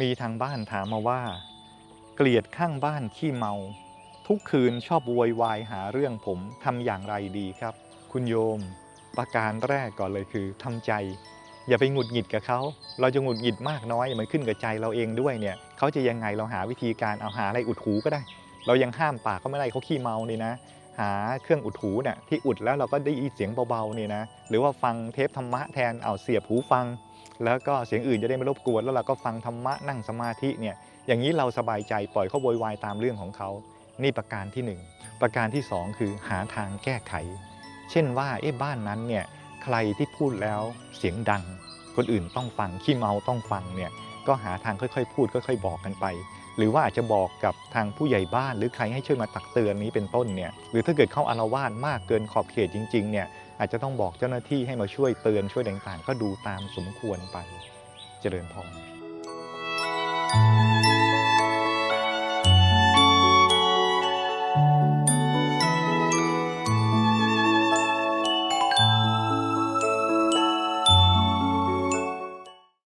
มีทางบ้านถามมาว่า เกลียดข้างบ้านขี้เมา ทุกคืนชอบโวยวายหาเรื่องผมทำอย่างไรดีครับ คุณโยม ประการแรกก่อนเลยคือทำใจ อย่าไปหงุดหงิดกับเขา เราจะหงุดหงิดมากน้อยมันขึ้นกับใจเราเองด้วยเนี่ยเขาจะยังไงเราหาวิธีการเอาหาอะไรอุดหูก็ได้ เรายังห้ามปากเขาไม่ได้เขาขี้เมานี่นะหาเครื่องอุดหูเนี่ยที่อุดแล้วเราก็ได้ยินเสียงเบาๆเนี่ยนะหรือว่าฟังเทปธรรมะแทนเอาเสียบหูฟัง แล้วก็เสียงอื่นจะได้ไม่รบกวน แล้วเราก็ฟังธรรมะนั่งสมาธิเนี่ยอย่างนี้เราสบายใจปล่อยเขาโวยวายตามเรื่องของเขา นี่ประการที่หนึ่งประการที่สองคือหาทางแก้ไข เช่นว่าเอ๊ะบ้านนั้นเนี่ยใครที่พูดแล้วเสียงดัง คนอื่นต้องฟังขี้เมาต้องฟังเนี่ยก็หาทางค่อยๆ พูดค่อยๆ บอกกันไป หรือว่าอาจจะบอกกับทางผู้ใหญ่บ้าน หรือใครให้ช่วยมาตักเตือนนี้เป็นต้นเนี่ยหรือถ้าเกิดเข้าอารวาสมากเกินขอบเขตจริงๆเนี่ย อาจจะต้องบอกเจ้าหน้าที่ให้มาช่วยเตือนช่วยต่างๆ ก็ดูตามสมควรไปเจริญพร